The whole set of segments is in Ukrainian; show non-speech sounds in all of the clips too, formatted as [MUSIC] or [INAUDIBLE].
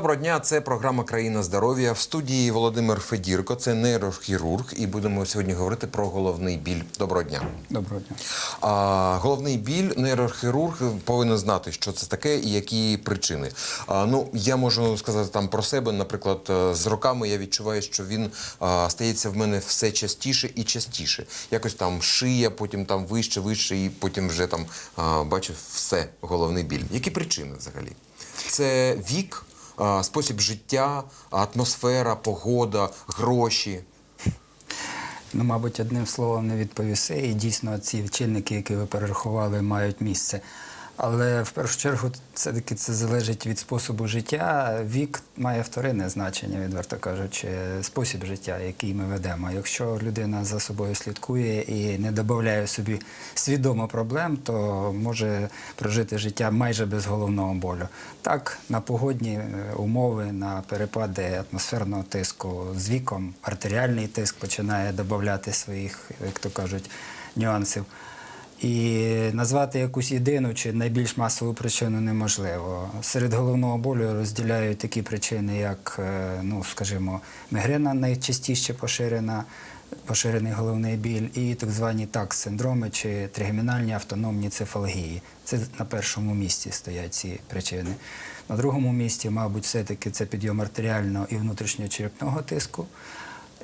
Доброго дня, це програма Країна здоров'я. В студії Володимир Федірко, це нейрохірург, і будемо сьогодні говорити про головний біль. Доброго дня. Доброго дня. А, головний біль нейрохірург повинен знати, що це таке і які причини. А, ну, я можу сказати там про себе. Наприклад, е, з роками я відчуваю, що він а, стається в мене все частіше і частіше. Якось там шия, потім там вище, вище, і потім вже там а, бачу все головний біль. Які причини взагалі? Це вік, спосіб життя, атмосфера, погода, гроші. Ну, мабуть, одним словом не відповіси. І дійсно ці чинники, які ви перерахували, мають місце. Але в першу чергу все-таки це залежить від способу життя. Вік має вторинне значення, відверто кажучи, спосіб життя, який ми ведемо. Якщо людина за собою слідкує і не додає собі свідомо проблем, то може прожити життя майже без головного болю. Так, на погодні е, умови, на перепади атмосферного тиску з віком, артеріальний тиск починає додати своїх, як то кажуть, нюансів. І назвати якусь єдину чи найбільш масову причину неможливо. Серед головного болю розділяють такі причини, як, е, ну, скажімо, мігрена найчастіше поширена, поширений головний біль, і так звані ТАК-синдроми чи тригемінальні автономні цефалгії. Це на першому місці стоять ці причини. На другому місці, мабуть, все-таки це підйом артеріального і внутрішньочерепного тиску.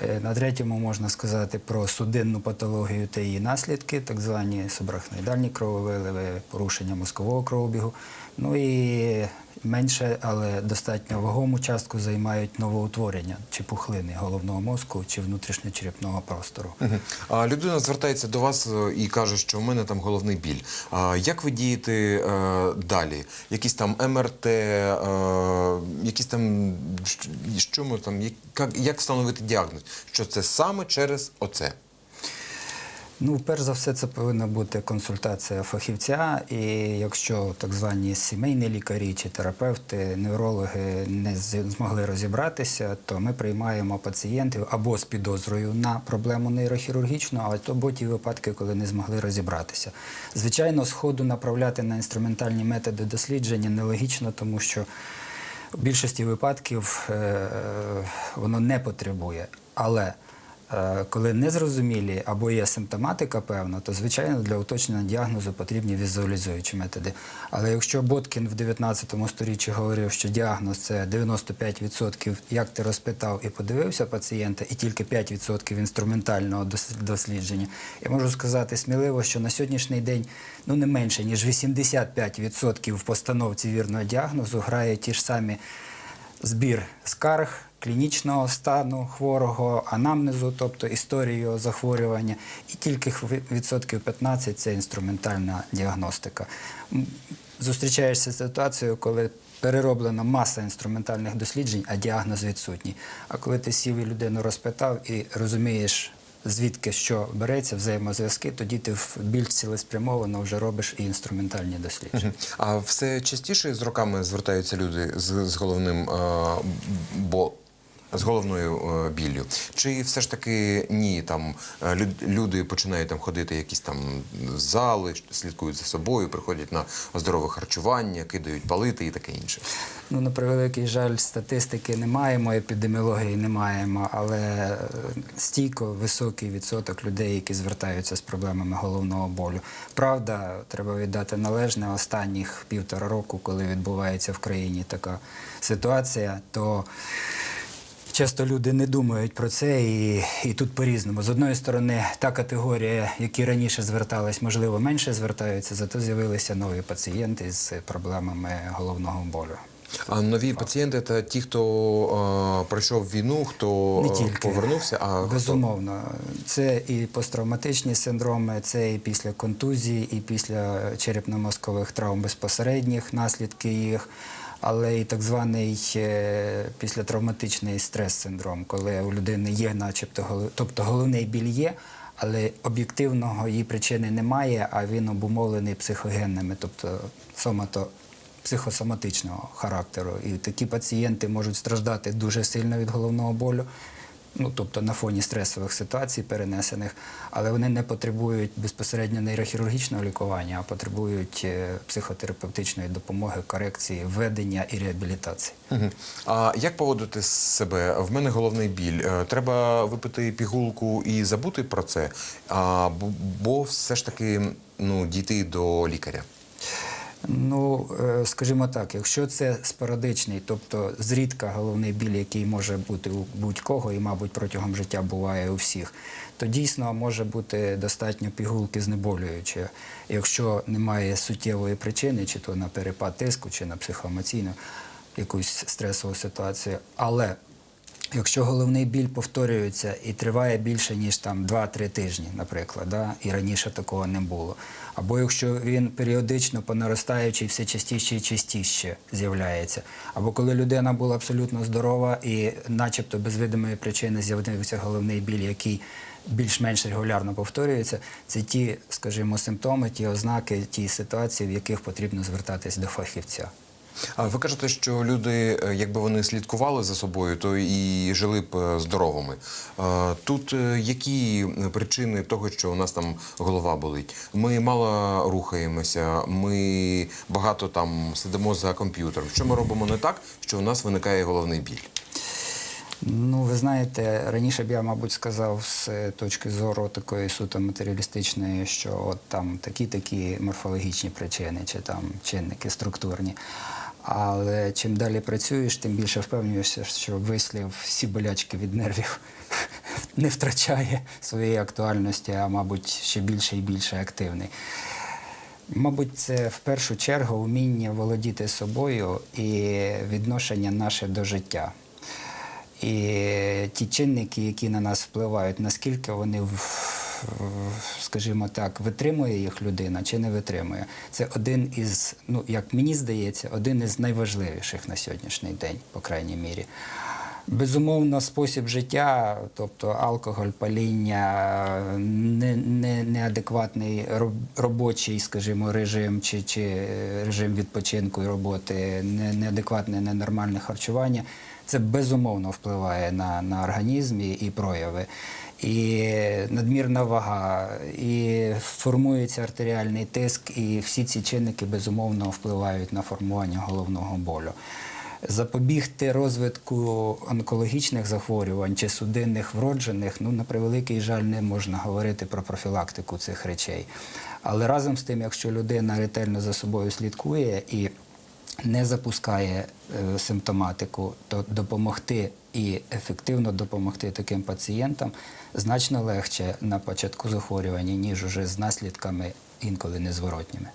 Е, На третьому можна сказати про судинну патологію та її наслідки, так звані субрахноїдальні крововиливи, порушення мозкового кровобігу. Ну і менше, але достатньо вагому частку займають новоутворення чи пухлини головного мозку чи внутрішньочерепного простору. А людина звертається до вас е, і каже, що у мене там головний біль. А як ви дієте е, далі? Якісь там МРТ, е, якісь там що ми там, як, як встановити діагноз? Що це саме через оце? Ну, перш за все, це повинна бути консультація фахівця. І якщо так звані сімейні лікарі чи терапевти, неврологи не змогли розібратися, то ми приймаємо пацієнтів або з підозрою на проблему нейрохірургічну, або ті випадки, коли не змогли розібратися. Звичайно, сходу направляти на інструментальні методи дослідження нелогічно, тому що в більшості випадків е, воно не потребує. Але е, коли незрозумілі або є симптоматика певна, то звичайно для уточнення діагнозу потрібні візуалізуючі методи. Але якщо Боткін в 19 сторіччі говорив, що діагноз це 95%, як ти розпитав і подивився пацієнта, і тільки 5% інструментального дос- дослідження, я можу сказати сміливо, що на сьогоднішній день ну не менше ніж 85% в постановці вірного діагнозу грає ті ж самі збір скарг, клінічного стану хворого, анамнезу, тобто історію захворювання, і тільки відсотків 15 це інструментальна діагностика. Зустрічаєшся з ситуацією, коли перероблена маса інструментальних досліджень, а діагноз відсутній. А коли ти сів і людину розпитав і розумієш, звідки що береться, взаємозв'язки, тоді ти більш цілеспрямовано вже робиш і інструментальні дослідження. А все частіше з роками звертаються люди з, головним бо. З головною е, біллю. Чи все ж таки ні, там е, люд- люди починають там ходити якісь там зали, слідкують за собою, приходять на здорове харчування, кидають палити і таке інше. Ну, на превеликий жаль, статистики не маємо, епідеміології не маємо, але е, стійко високий відсоток людей, які звертаються з проблемами головного болю. Правда, треба віддати належне останніх півтора року, коли відбувається в країні така ситуація, то Часто люди не думають про це, і, і тут по-різному. З одної сторони, та категорія, які раніше звертались, можливо, менше звертаються, зато з'явилися нові пацієнти з проблемами головного болю. А нові пацієнти це ті, хто е, пройшов війну, хто Не тільки. повернувся, а хто- Безумовно, це і посттравматичні синдроми, це і після контузії, і після черепно-мозкових травм безпосередніх наслідки їх, але і так званий е, післятравматичний стрес-синдром, коли у людини є, начебто, тобто головний біль є. Але об'єктивного її причини немає, а він обумовлений психогенними, тобто сомато психосоматичного характеру. І такі пацієнти можуть страждати дуже сильно від головного болю. Ну тобто на фоні стресових ситуацій перенесених, але вони не потребують безпосередньо нейрохірургічного лікування, а потребують е, психотерапевтичної допомоги, корекції, введення і реабілітації. Мгм. А як поводити себе? В мене головний біль. Е, Треба випити пігулку і забути про це, а, бо все ж таки ну, дійти до лікаря. Ну, е, скажімо так, якщо це спорадичний, тобто зрідка головний біль, який може бути у будь-кого, і, мабуть, протягом життя буває у всіх, то дійсно може бути достатньо пігулки знеболюючої. Якщо немає суттєвої причини, чи то на перепад тиску, чи на психоемоційну якусь стресову ситуацію. Але Якщо головний біль повторюється і триває більше ніж там 2-3 тижні, наприклад, да? і раніше такого не було. Або якщо він періодично по наростаючій все частіше і частіше з'являється, або коли людина була абсолютно здорова і, начебто, без видимої причини з'явився головний біль, який більш-менш регулярно повторюється, це ті, скажімо, симптоми, ті ознаки, ті ситуації, в яких потрібно звертатись до фахівця. А ви кажете, що люди, е, якби вони слідкували за собою, то і жили б е, здоровими. Е, Тут які причини того, що у нас там голова болить? Ми мало рухаємося, ми багато там сидимо за комп'ютером. Що ми робимо не так, що у нас виникає головний біль? Ну, ви знаєте, раніше б я, мабуть, сказав з точки зору такої суто матеріалістичної, що от там такі-такі морфологічні причини, чи там чинники структурні. Але чим далі працюєш, тим більше впевнюєшся, що вислів всі болячки від нервів [LAUGHS] не втрачає своєї актуальності, а мабуть, ще більше і більше активний. Мабуть, це в першу чергу вміння володіти собою і відношення наше до життя. І ті чинники, які на нас впливають, наскільки вони, в- скажімо так, витримує їх людина чи не витримує, це один із, ну як мені здається, один із найважливіших на сьогоднішній день, по крайній мірі. Безумовно, спосіб життя, тобто алкоголь, паління, не, не, неадекватний робочий, скажімо, режим чи, чи режим відпочинку і роботи, не, неадекватне, ненормальне харчування, це безумовно впливає на, на організм і прояви. І надмірна вага, і формується артеріальний тиск, і всі ці чинники безумовно впливають на формування головного болю. Запобігти розвитку онкологічних захворювань чи судинних вроджених, ну на превеликий жаль, не можна говорити про профілактику цих речей. Але разом з тим, якщо людина ретельно за собою слідкує і не запускає е, симптоматику, то допомогти і ефективно допомогти таким пацієнтам значно легше на початку захворювання, ніж уже з наслідками інколи незворотніми.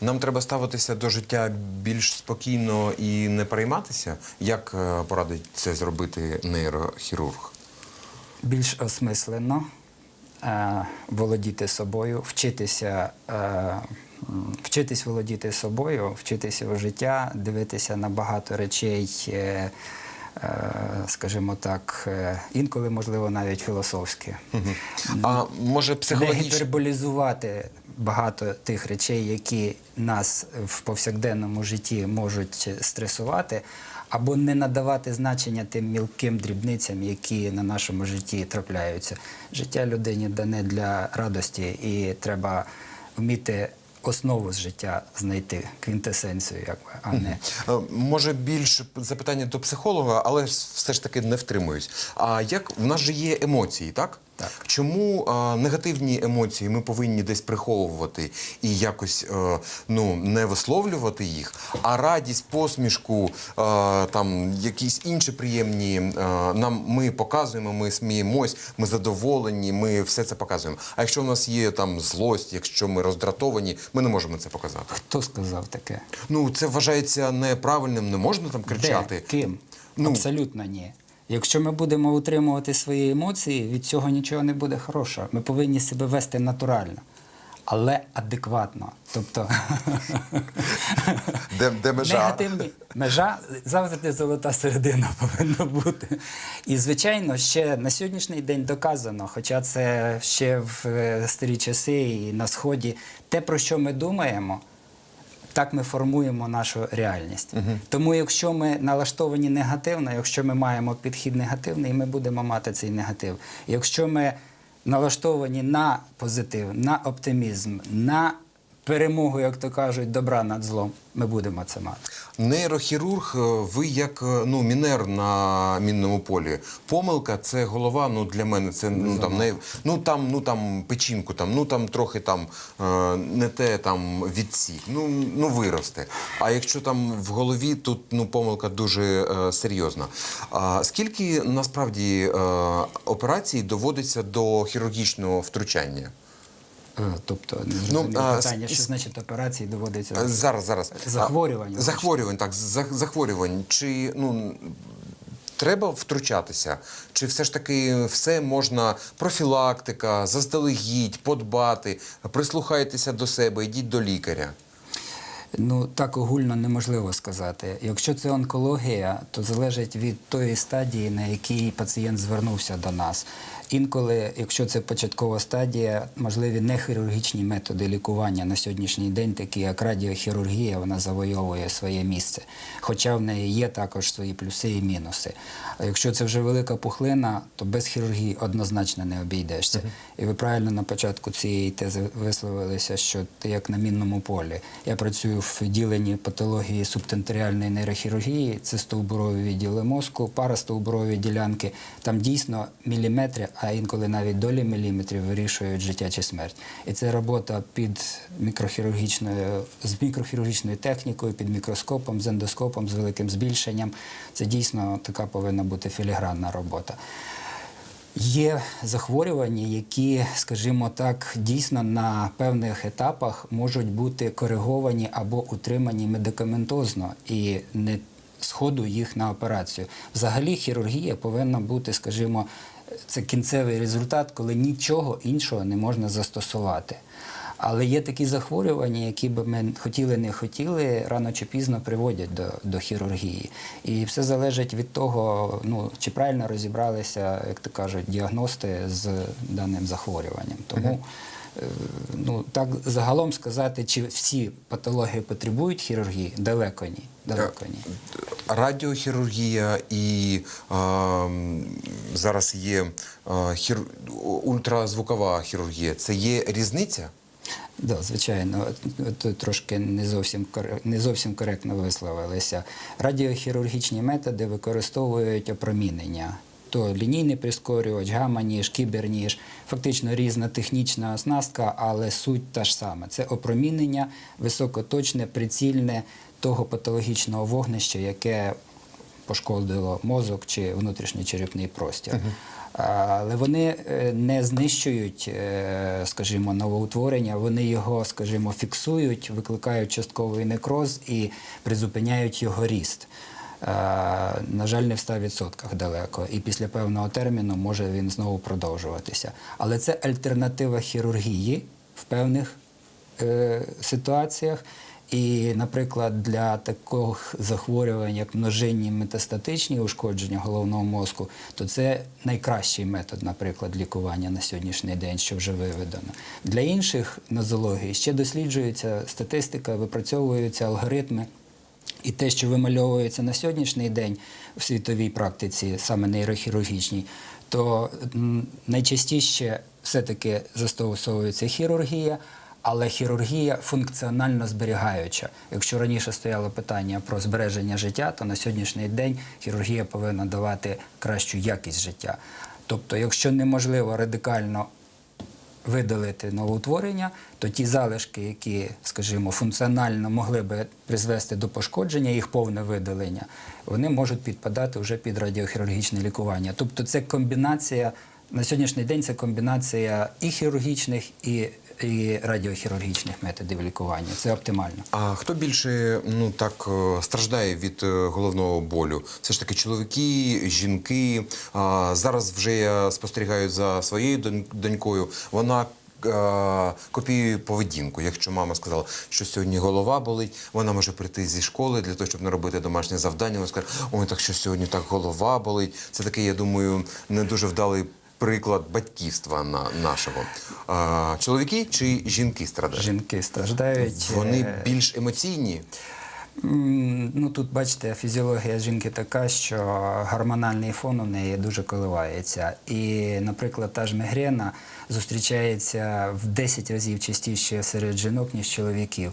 Нам треба ставитися до життя більш спокійно і не перейматися. Як е, порадить це зробити нейрохірург? більш осмислено е, володіти собою, вчитися, е, вчитись володіти собою, вчитися життя, дивитися на багато речей, е, е, скажімо так, е, інколи, можливо, навіть філософські. А може Не гіперболізувати багато тих речей, які нас в повсякденному житті можуть стресувати, або не надавати значення тим мілким дрібницям, які на нашому житті трапляються. Життя людині дане для радості, і треба вміти основу з життя знайти, квінтесенцію, якби, а не. Е, Може більше запитання до психолога, але все ж таки не втримуюсь. А як в нас же є емоції, так? Так. Чому е, негативні емоції ми повинні десь приховувати і якось е, ну, не висловлювати їх, а радість, посмішку, е, там якісь інші приємні е, нам ми показуємо, ми сміємось, ми задоволені, ми все це показуємо. А якщо в нас є там злость, якщо ми роздратовані, ми не можемо це показати. Хто сказав таке? Ну, це вважається неправильним, не можна там кричати. Де? Ким? Ну. Абсолютно ні. Якщо ми будемо утримувати свої емоції, від цього нічого не буде хорошого. Ми повинні себе вести натурально, але адекватно. Тобто [LAUGHS] Де, де межа? негативні межа завжди золота середина [LAUGHS] повинна бути. І звичайно, ще на сьогоднішній день доказано, хоча це ще в е, старі часи і на сході, те, про що ми думаємо. Так ми формуємо нашу реальність. Тому, якщо ми налаштовані негативно, якщо ми маємо підхід негативний, ми будемо мати цей негатив. Якщо ми налаштовані на позитив, на оптимізм, на перемогу, як то кажуть, добра над злом, ми будемо це мати. Нейрохірург, е, ви як е, ну, мінер на мінному полі. Помилка це голова. Ну для мене це ну там не ну там, ну там печінку, там ну там трохи там е, не те там відсік. Ну ну виросте. А якщо там в голові, тут ну помилка дуже е, серйозна. А скільки насправді е, операцій доводиться до хірургічного втручання? Тобто, Ну, а, питання, що значить операції доводиться. Зараз, зараз. Захворювань, А, Захворювань, так, захворювань. Чи ну. Треба втручатися? Чи все ж таки все можна профілактика, заздалегідь, подбати, прислухайтеся до себе, йдіть до лікаря? Ну так огульно неможливо сказати. Якщо це онкологія, то залежить від тої стадії, на якій пацієнт звернувся до нас. Інколи, якщо це початкова стадія, можливі нехірургічні методи лікування на сьогоднішній день, такі як радіохірургія, вона завойовує своє місце. Хоча в неї є також свої плюси і мінуси. А якщо це вже велика пухлина, то без хірургії однозначно не обійдешся. І ви правильно на початку цієї тези висловилися, що ти як на мінному полі. Я працюю в відділенні патології субтенторіальної нейрохірургії, це стовбурові відділи мозку, парастовбурові ділянки. Там дійсно міліметри, а інколи навіть долі міліметрів вирішують життя чи смерть. І це робота під мікрохірургічною з мікрохірургічною технікою, під мікроскопом, з ендоскопом, з великим збільшенням. Це дійсно така повинна бути філігранна робота. Є захворювання, які, скажімо так, дійсно на певних етапах можуть бути кориговані або утримані медикаментозно і не сходу їх на операцію. Взагалі, хірургія повинна бути, скажімо, це кінцевий результат, коли нічого іншого не можна застосувати. Але є такі захворювання, які би ми хотіли не хотіли, рано чи пізно приводять до, до хірургії. І все залежить від того, ну чи правильно розібралися, як то кажуть, діагности з даним захворюванням. Тому ну так загалом сказати, чи всі патології потребують хірургії, далеко ні. Далеко ні. Радіохірургія і е, зараз є е, хір... ультразвукова хірургія. Це є різниця? Да, звичайно, тут трошки не зовсім не зовсім коректно висловилися. Радіохірургічні методи використовують опромінення. То лінійний прискорювач, гамма-ніж, кіберніж, фактично різна технічна оснастка, але суть та ж сама. Це опромінення високоточне, прицільне того патологічного вогнища, яке пошкодило мозок чи внутрішній черепний простір. Але вони е, не знищують, е, скажімо, новоутворення, вони його, скажімо, фіксують, викликають частковий некроз і призупиняють його ріст. Е, На жаль, не в 100% далеко, і після певного терміну може він знову продовжуватися. Але це альтернатива хірургії в певних е, ситуаціях. І, наприклад, для таких захворювань, як множинні метастатичні ушкодження головного мозку, то це найкращий метод, наприклад, лікування на сьогоднішній день, що вже виведено. Для інших нозологій ще досліджується статистика, випрацьовуються алгоритми. І те, що вимальовується на сьогоднішній день в світовій практиці, саме нейрохірургічній, то найчастіше все-таки застосовується хірургія, але хірургія функціонально зберігаюча. Якщо раніше стояло питання про збереження життя, то на сьогоднішній день хірургія повинна давати кращу якість життя. Тобто, якщо неможливо радикально видалити новоутворення, то ті залишки, які, скажімо, функціонально могли би призвести до пошкодження, їх повне видалення, вони можуть підпадати вже під радіохірургічне лікування. Тобто це комбінація, на сьогоднішній день це комбінація і хірургічних, і, і радіохірургічних методів лікування. Це оптимально. А хто більше ну так е, страждає від е, головного болю? Все ж таки чоловіки, жінки. А, зараз вже я спостерігаю за своєю донькою. Вона е, копіює поведінку. Якщо мама сказала, що сьогодні голова болить, вона може прийти зі школи для того, щоб не робити домашнє завдання. Вона скаже, ой, так що сьогодні так голова болить. Це такий, я думаю, не дуже вдалий. Приклад батьківства на нашого. А, чоловіки чи жінки страдають? Жінки страждають. Вони е, більш емоційні. Ну тут бачите, фізіологія жінки така, що гормональний фон у неї дуже коливається. І, наприклад, та ж мігрена зустрічається в 10 разів частіше серед жінок, ніж чоловіків.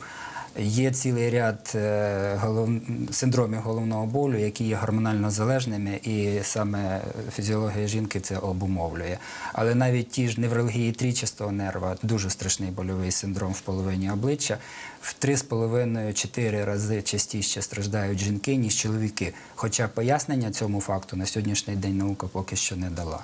Є цілий ряд е, голов... синдромів головного болю, які є гормонально залежними, і саме фізіологія жінки це обумовлює. Але навіть ті ж невралгії трічастого нерва, дуже страшний больовий синдром в половині обличчя, в 3,5-4 рази частіше страждають жінки, ніж чоловіки. Хоча пояснення цьому факту на сьогоднішній день наука поки що не дала.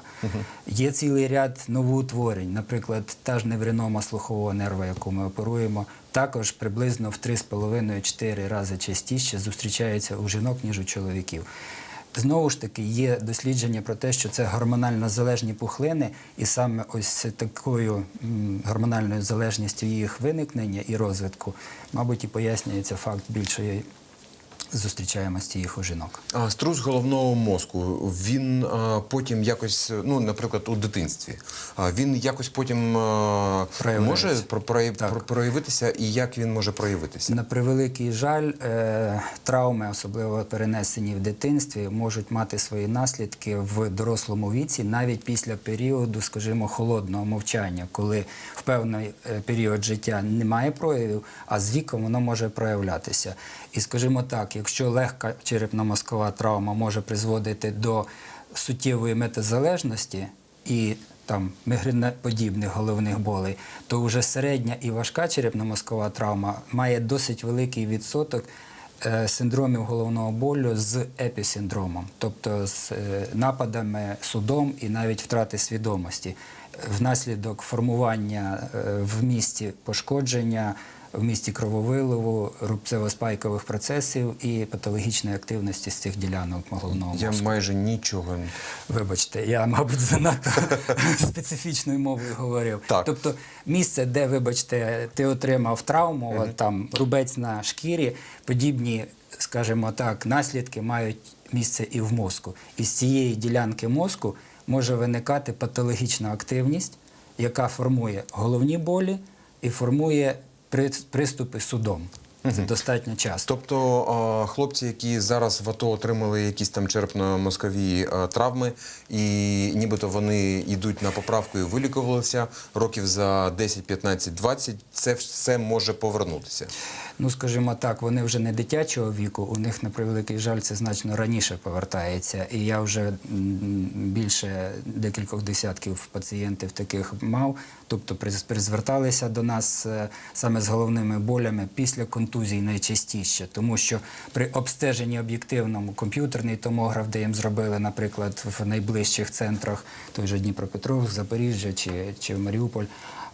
Є цілий ряд новоутворень, наприклад, та ж невринома слухового нерва, яку ми оперуємо, також приблизно в 3,5-4 рази частіше зустрічається у жінок, ніж у чоловіків. Знову ж таки, є дослідження про те, що це гормонально залежні пухлини, і саме ось такою гормональною залежністю їх виникнення і розвитку, мабуть, і пояснюється факт більшої зустрічаємості їх у жінок. А струс головного мозку, він а, потім якось, ну, наприклад, у дитинстві, а, він якось потім а, може про- Так. про- проявитися, і як він може проявитися? На превеликий жаль, е, травми, особливо перенесені в дитинстві, можуть мати свої наслідки в дорослому віці, навіть після періоду, скажімо, холодного мовчання, коли в певний е, період життя немає проявів, а з віком воно може проявлятися. І скажімо так, якщо легка черепно-мозкова травма може призводити до суттєвої метазалежності і там мігреноподібних головних болей, то вже середня і важка черепно-мозкова травма має досить великий відсоток е, синдромів головного болю з епісиндромом, тобто з е, нападами, судом і навіть втрати свідомості внаслідок формування е, в місті пошкодження. В місті крововиливу, рубцево-спайкових процесів і патологічної активності з цих ділянок головного Я майже нічого не. Вибачте, я, мабуть, занадто [LAUGHS] специфічною мовою говорив. Так. Тобто місце, де, вибачте, ти отримав травму, от там рубець на шкірі, подібні, скажімо так, наслідки мають місце і в мозку. І з цієї ділянки мозку може виникати патологічна активність, яка формує головні болі і формує приступи судом. Це достатньо часто. Тобто хлопці, які зараз в АТО отримали якісь там черепно-мозкові травми, і нібито вони йдуть на поправку і вилікувалися років за 10, 15, 20, це все може повернутися. Ну, скажімо так, вони вже не дитячого віку, у них, на превеликий жаль, це значно раніше повертається. І я вже більше декількох десятків пацієнтів таких мав, тобто приз- призверталися до нас е, саме з головними болями після контузій найчастіше, тому що при обстеженні об'єктивному комп'ютерний томограф, де їм зробили, наприклад, в найближчих центрах, той же Дніпропетровськ, Запоріжжя чи, чи Маріуполь,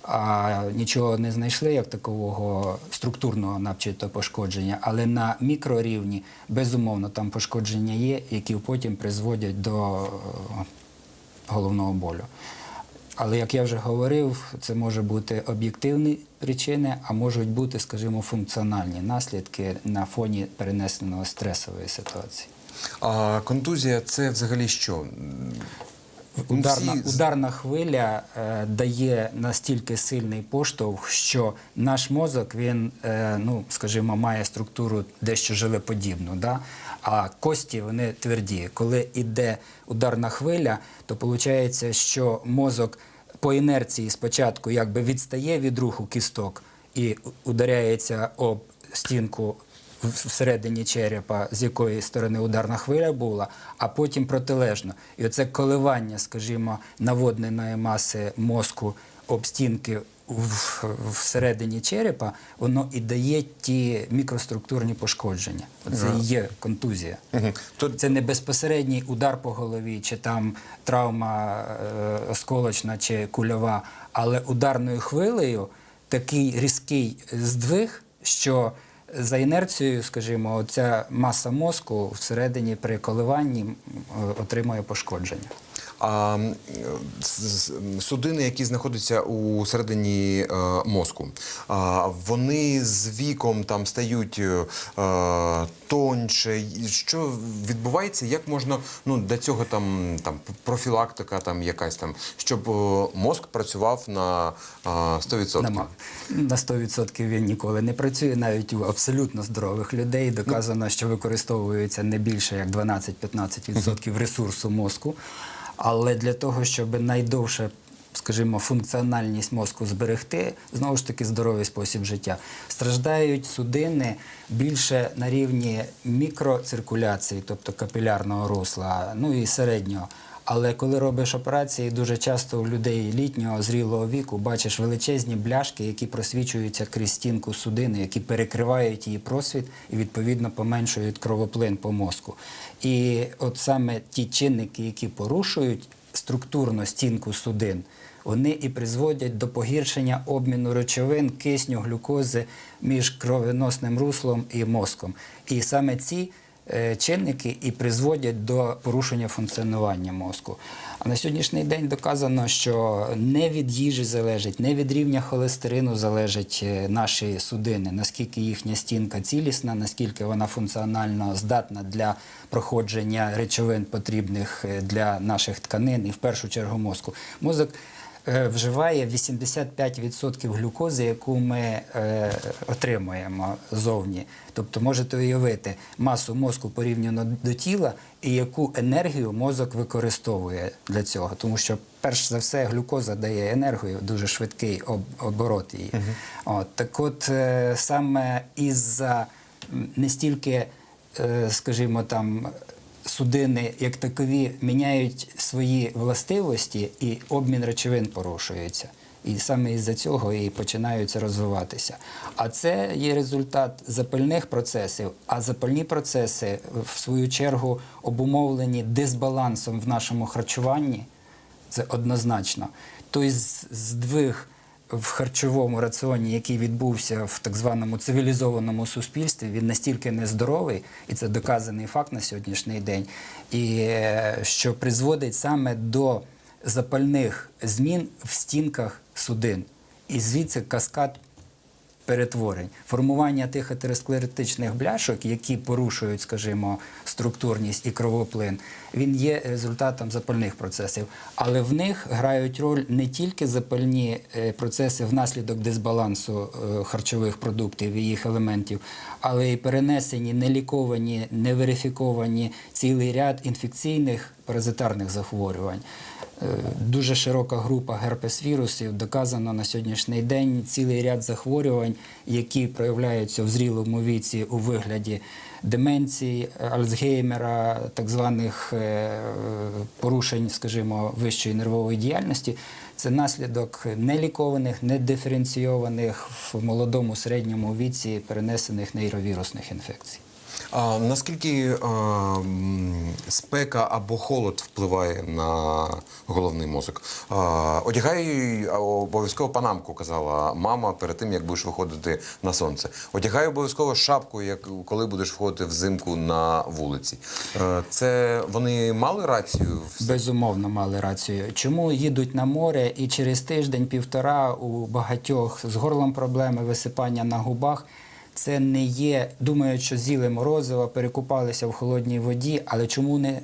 а нічого не знайшли як такового структурного начебто пошкодження, але на мікрорівні безумовно там пошкодження є, які потім призводять до е, головного болю. Але як я вже говорив, це може бути об'єктивні причини, а можуть бути, скажімо, функціональні наслідки на фоні перенесеного стресової ситуації. А контузія це взагалі що? Ударна, ударна хвиля е, дає настільки сильний поштовх, що наш мозок, він, е, ну, скажімо, має структуру дещо жилеподібну, да? А кості вони тверді. Коли йде ударна хвиля, то виходить, що мозок по інерції спочатку якби відстає від руху кісток і ударяється об стінку всередині черепа, з якої сторони ударна хвиля була, а потім протилежно. І оце коливання, скажімо, наводненої маси мозку об стінки в- всередині черепа, воно і дає ті мікроструктурні пошкодження. Це і є контузія. Мгм. Це не безпосередній удар по голові, чи там травма е, осколочна чи кульова, але ударною хвилею такий різкий здвиг, що за інерцією, скажімо, ця маса мозку всередині при коливанні е, отримує пошкодження. Судини, які знаходяться у середині е, мозку, вони з віком там стають е, тоньше. Що відбувається? Як можна ну для цього там там профілактика, там якась там, щоб е, мозк працював на е, 100%? Нема. На 100% він ніколи не працює. Навіть у абсолютно здорових людей доказано, що використовується не більше як 12-15% ресурсу мозку. Але для того, щоб найдовше, скажімо, функціональність мозку зберегти, знову ж таки здоровий спосіб життя, страждають судини більше на рівні мікроциркуляції, тобто капілярного русла, ну і середнього. Але коли робиш операції, дуже часто у людей літнього зрілого віку бачиш величезні бляшки, які просвічуються крізь стінку судини, які перекривають її просвіт і відповідно поменшують кровоплин по мозку. І от саме ті чинники, які порушують структурно стінку судин, вони і призводять до погіршення обміну речовин, кисню, глюкози між кровоносним руслом і мозком. І саме ці чинники і призводять до порушення функціонування мозку. А на сьогоднішній день доказано, що не від їжі залежить, не від рівня холестерину залежать е, наші судини, наскільки їхня стінка цілісна, наскільки вона функціонально здатна для проходження речовин, потрібних е, для наших тканин і в першу чергу мозку. Мозок е, вживає 85% глюкози, яку ми е, отримуємо зовні. Тобто можете уявити масу мозку порівняно до тіла і яку енергію мозок використовує для цього. Тому що, перш за все, глюкоза дає енергію, дуже швидкий оборот її. От, так от е, саме із-за не стільки, е, скажімо там, судини як такові міняють свої властивості і обмін речовин порушується. І саме із-за цього і починаються розвиватися. А це є результат запальних процесів. А запальні процеси, в свою чергу, обумовлені дисбалансом в нашому харчуванні. Це однозначно. З- здвиг в харчовому раціоні, який відбувся в так званому цивілізованому суспільстві, він настільки нездоровий, і це доказаний факт на сьогоднішній день, і е, що призводить саме до запальних змін в стінках судин. І звідси каскад перетворень. Формування тих атеросклеротичних бляшок, які порушують, скажімо, структурність і кровоплин, він є результатом запальних процесів. Але в них грають роль не тільки запальні е, процеси внаслідок дисбалансу е, харчових продуктів і їх елементів, але й перенесені, неліковані, неверифіковані цілий ряд інфекційних паразитарних захворювань. Е, Дуже широка група герпес-вірусів доказано на сьогоднішній день цілий ряд захворювань, які проявляються в зрілому віці у вигляді деменції, Альцгеймера, так званих е, порушень, скажімо, вищої нервової діяльності. Це наслідок нелікованих, недиференційованих в молодому середньому віці перенесених нейровірусних інфекцій. А наскільки а, спека або холод впливає на головний мозок? А, одягай обов'язково панамку, казала мама перед тим, як будеш виходити на сонце. Одягай обов'язково шапку, як коли будеш виходити взимку на вулиці. Е, Це вони мали рацію? Безумовно, мали рацію. Чому їдуть на море і через тиждень-півтора у багатьох з горлом проблеми, висипання на губах? Це не є, думають, що з'їли морозиво, перекупалися в холодній воді, але чому не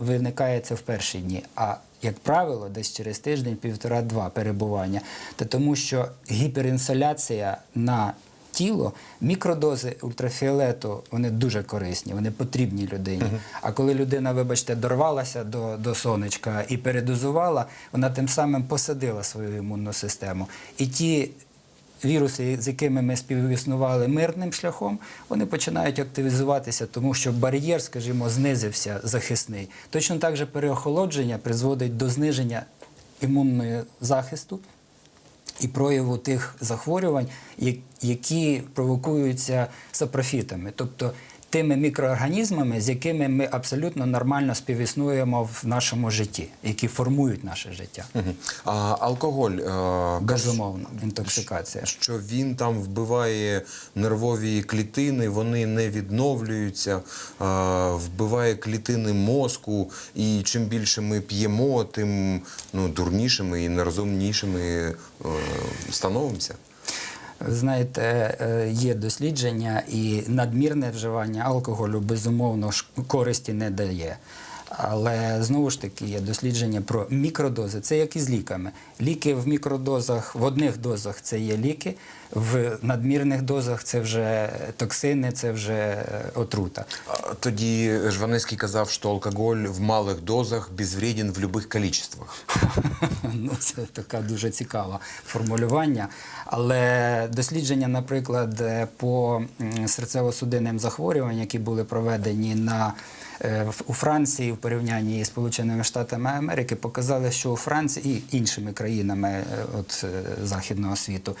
виникає це в перші дні? А як правило, десь через тиждень, півтора-два перебування. Та тому, що гіперінсоляція на тіло, мікродози ультрафіолету вони дуже корисні, вони потрібні людині. А коли людина, вибачте, дорвалася до, до сонечка і передозувала, вона тим самим посадила свою імунну систему. І ті віруси, з якими ми співіснували мирним шляхом, вони починають активізуватися, тому що бар'єр, скажімо, знизився захисний. Точно так же переохолодження призводить до зниження імунного захисту і прояву тих захворювань, які провокуються сапрофітами. Тобто тими мікроорганізмами, з якими ми абсолютно нормально співіснуємо в нашому житті, які формують наше життя. А алкоголь е, Безумовно, інтоксикація. що він там вбиває нервові клітини, вони не відновлюються, е, вбиває клітини мозку, і чим більше ми п'ємо, тим ну, дурнішими і нерозумнішими е, становимося. Знаєте, е, є дослідження, і надмірне вживання алкоголю безумовно користі не дає. Але знову ж таки є дослідження про мікродози. Це як і з ліками. Ліки в мікродозах, в одних дозах це є ліки, в надмірних дозах це вже токсини, це вже е, отрута. Тоді Жванецький казав, що алкоголь в малих дозах безвреден в будь-яких кількостях. [LAUGHS] Ну, це така дуже цікава формулювання. Але дослідження, наприклад, е, по серцево-судинним захворюванням, які були проведені на, у Франції в порівнянні із Сполученими Штатами Америки, показали, що у Франції і іншими країнами е, от, е, Західного світу,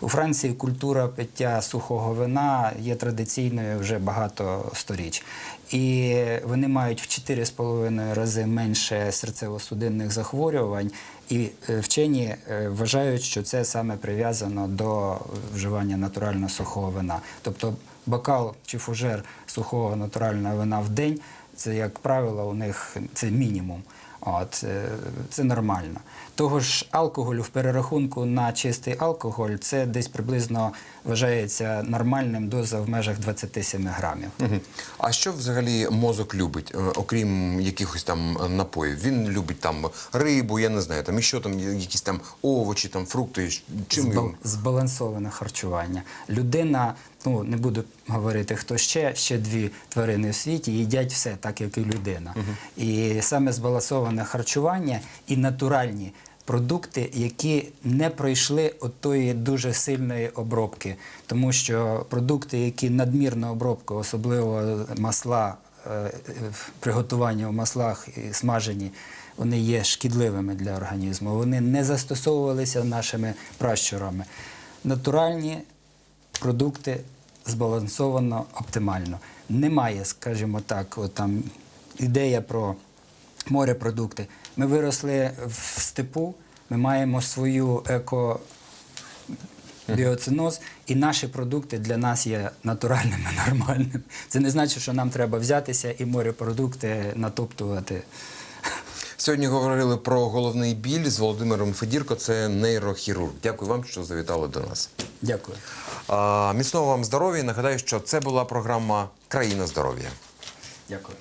у Франції культура пиття сухого вина є традиційною вже багато сторіч. І вони мають в 4,5 рази менше серцево-судинних захворювань. І е, вчені е, вважають, що це саме прив'язано до вживання натурально сухого вина. Тобто бокал чи фужер сухого натурального вина в день це, як правило, у них це мінімум. От, е, це нормально. Того ж алкоголю в перерахунку на чистий алкоголь це десь приблизно вважається нормальним доза в межах 27 грамів. А що взагалі мозок любить, е, окрім якихось там напоїв? Він любить там рибу, я не знаю, там і що там, якісь там овочі, там фрукти. Чим Збал- він? збалансоване харчування. Людина, ну не буду говорити, хто ще, ще дві тварини в світі їдять все, так як і людина. І саме збалансоване харчування і натуральні продукти, які не пройшли от тої дуже сильної обробки. Тому що продукти, які надмірна обробка, особливо масла, е, приготування в маслах і смажені, вони є шкідливими для організму. Вони не застосовувалися нашими пращурами. Натуральні продукти збалансовано оптимально. Немає, скажімо так, от там ідея про морепродукти. Ми виросли в степу, ми маємо свою еко. Біоциноз і наші продукти для нас є натуральними, [LAUGHS] нормальними. Це не значить, що нам треба взятися і морепродукти натоптувати. Сьогодні говорили про головний біль з Володимиром Федірко, це нейрохірург. Дякую вам, що завітали до нас. Дякую. А, міцного вам здоров'я. Нагадаю, що це була програма Країна здоров'я. Дякую.